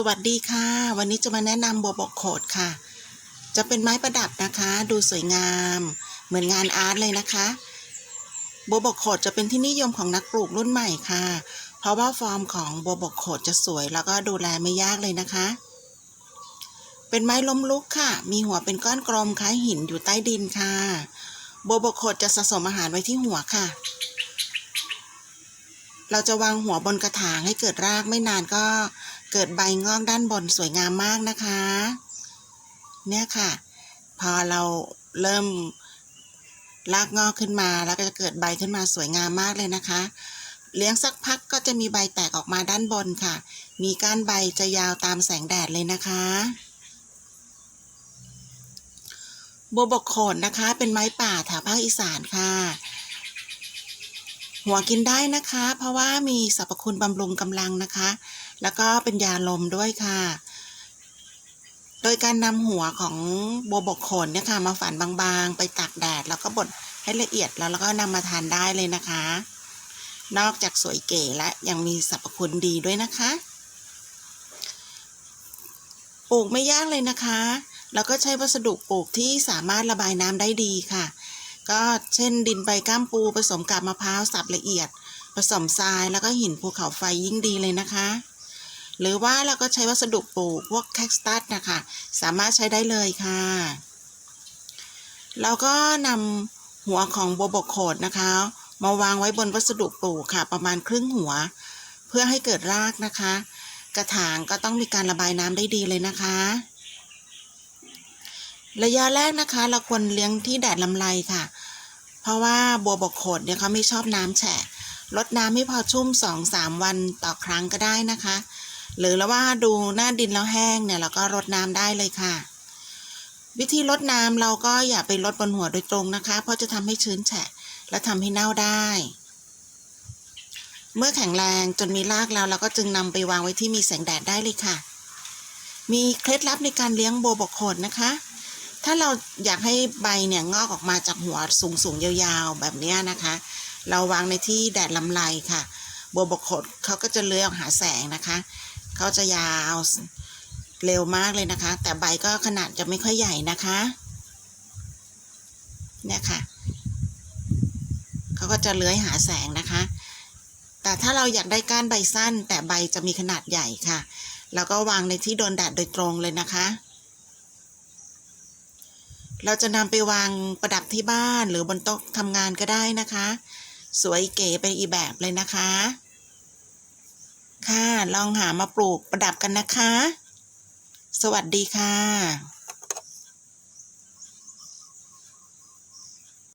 สวัสดีค่ะ วันนี้จะมาแนะนำบัวบกโขดค่ะ จะเป็นไม้ประดับนะคะ ดูสวยงาม เหมือนงานอาร์ตเลยนะคะบัวบกโขดจะเป็นที่นิยมของนักปลูกรุ่นใหม่ค่ะ เพราะว่าฟอร์มของบัวบกโขดจะสวยแล้วก็ดูแลไม่ยากเลยนะคะ เป็นไม้ล้มลุกค่ะ มีหัวเป็นก้อนกลมคล้ายหินอยู่ใต้ดินค่ะบัวบกโขดจะสะสมอาหารไว้ที่หัวค่ะเราจะวางหัวบนกระถางให้เกิดรากไม่นานก็ เกิดใบงอกด้านบนสวยงามมากนะคะ เนี่ยค่ะ พอเราเริ่มรากงอกขึ้นมาแล้วก็จะเกิดใบขึ้นมาสวยงามมากเลยนะคะ เลี้ยงสักพักก็จะมีใบแตกออกมาด้านบนค่ะ มีก้านใบจะยาวตามแสงแดดเลยนะคะบัวบกโขนนะคะ เป็นไม้ป่าแถวภาคอีสานค่ะ หัวกินได้นะคะ เพราะว่ามีสรรพคุณบำรุงกำลังนะคะ แล้วก็เป็นยาลมด้วยค่ะ โดยการนำหัวของบัวบกโขนเนี่ยค่ะ มาฝานบางๆ ไปตากแดด แล้วก็บดให้ละเอียดแล้วแล้วก็นำมาทานได้เลยนะคะ นอกจากสวยเก๋และยังมีสรรพคุณดีด้วยนะคะปลูกไม่ยากเลยนะคะ แล้วก็ใช้วัสดุปลูกที่สามารถระบายน้ำได้ดีค่ะ ก็เช่นดินใบก้ามปูผสมกับมะพร้าวสับละเอียด ผสมทรายแล้วก็หินภูเขาไฟยิ่งดีเลยนะคะ หรือว่าเราก็ใช้วัสดุปลูกพวกแคคตัสนะคะสามารถใช้ได้เลยค่ะ เราก็นำหัวของโบบกโขดนะคะ มาวางไว้บนวัสดุปลูกค่ะ ประมาณครึ่งหัว เพื่อให้เกิดรากนะคะ กระถางก็ต้องมีการระบายน้ำได้ดีเลยนะคะระยะแรกนะคะเราควรเลี้ยงที่แดดลำไรค่ะ เพราะว่าบัวบกโขดเนี่ยเขาไม่ชอบน้ำแฉะลดน้ำให้พอชุ่ม2-3วันต่อครั้งก็ได้นะคะ หรือแล้วว่าดูหน้าดินแล้วแห้งเนี่ยเราก็รดน้ำได้เลยค่ะ วิธีรดน้ำเราก็อย่าไปรดบนหัวโดยตรงนะคะ เพราะจะทำให้ชื้นแฉะ และทำให้เน่าได้ เมื่อแข็งแรงจนมีรากแล้วเราก็จึงนำไปวางไว้ที่มีแสงแดดได้เลยค่ะ มีเคล็ดลับในการเลี้ยงบัวบกโขดนะคะ ถ้าเราอยากให้ใบเนี่ยงอกออกมาจากหัวสูงสูงยาวๆ แบบนี้นะคะ เราวางในที่แดดลำไรค่ะ บัวบกขดเขาก็จะเลื้อยออกหาแสงนะคะเขาจะยาวเร็วมากเลยนะคะ แต่ใบก็ขนาดจะไม่ค่อยใหญ่นะคะเนี่ยค่ะเขาก็จะเลื้อยหาแสงนะคะ แต่ถ้าเราอยากได้ก้านใบสั้น แต่ใบจะมีขนาดใหญ่ค่ะเราก็วางในที่โดนแดดโดยตรงเลยนะคะ เราจะนำไปวางประดับที่บ้านหรือบนโต๊ะทำงานก็ได้นะคะ สวยเก๋ไปอีกแบบเลยนะคะ ค่ะลองหามาปลูกประดับกันนะคะ สวัสดีค่ะ